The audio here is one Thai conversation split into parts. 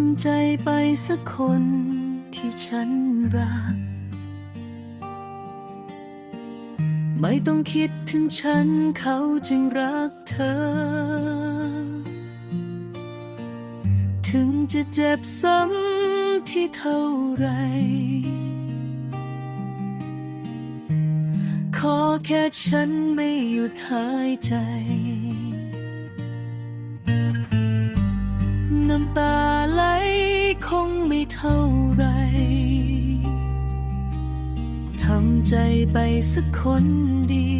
ำใจไปสักคนที่ฉันรัก ไม่ต้องคิดถึงฉันเขาจึงรักเธอ ถึงจะเจ็บซ้ำที่เท่าไร ขอแค่ฉันไม่หยุดหายใจ น้ำตา งไม่เท่าไรทำใจไปสักคนดี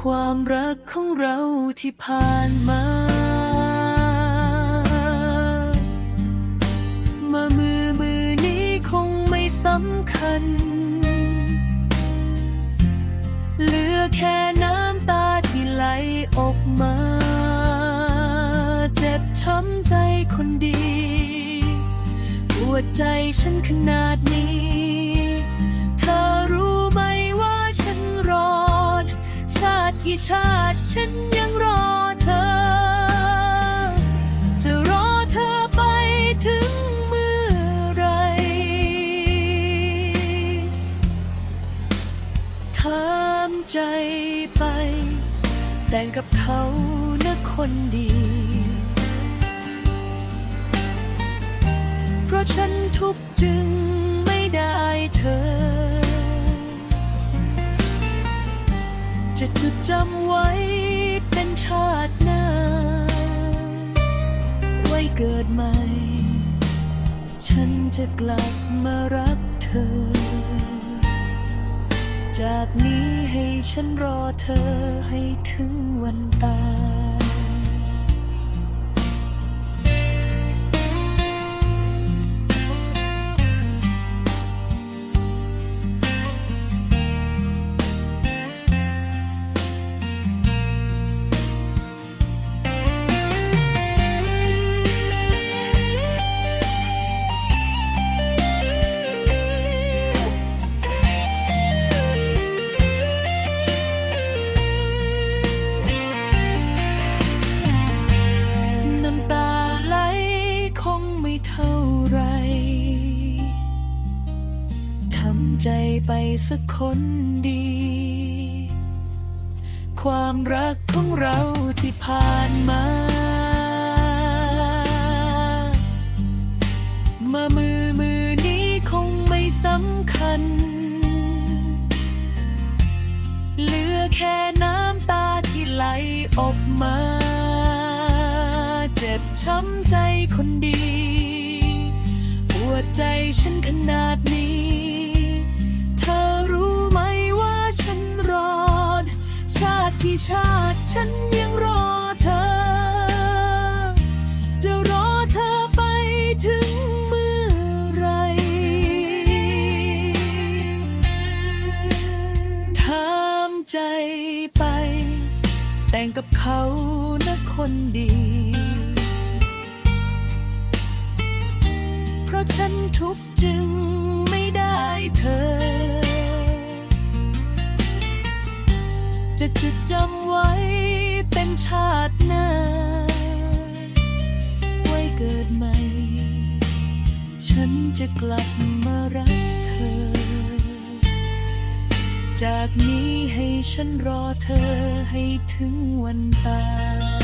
ความรักของเราที่ผ่านมามา คนดีปวดใจฉันขนาดนี้ เธอรู้ไหมว่าฉันรอชาติกี่ชาติฉันยังรอเธอ จะรอเธอไปถึงเมื่อไร ทำใจไป แต่งกับเขานะคนดี ราะฉันทุกข์จึงไม่ได้เธอ จะจดจำไว้เป็นชาติหน้า ไว้เกิดใหม่ ฉันจะกลับมารักเธอ จากนี้ให้ฉันรอเธอให้ถึงวันตาย ไปสักคนดี ความรักของเราที่ผ่านมา มามือมือนี้คงไม่สำคัญ เหลือแค่น้ำตาที่ไหลออกมา เจ็บช้ำใจคนดี ปวดใจฉันขนาดนี้ ชาติฉันยังรอเธอ จะรอเธอไปถึงเมื่อไหรทำใจไป แต่งกับเขานะคนดี เพราะฉันทุกข์จึงไม่ได้เธอ จะจดจำไว้เป็นชาติหน้า ไว้เกิดใหม่ ฉันจะกลับมารักเธอ จากนี้ให้ฉันรอเธอให้ถึงวันตาย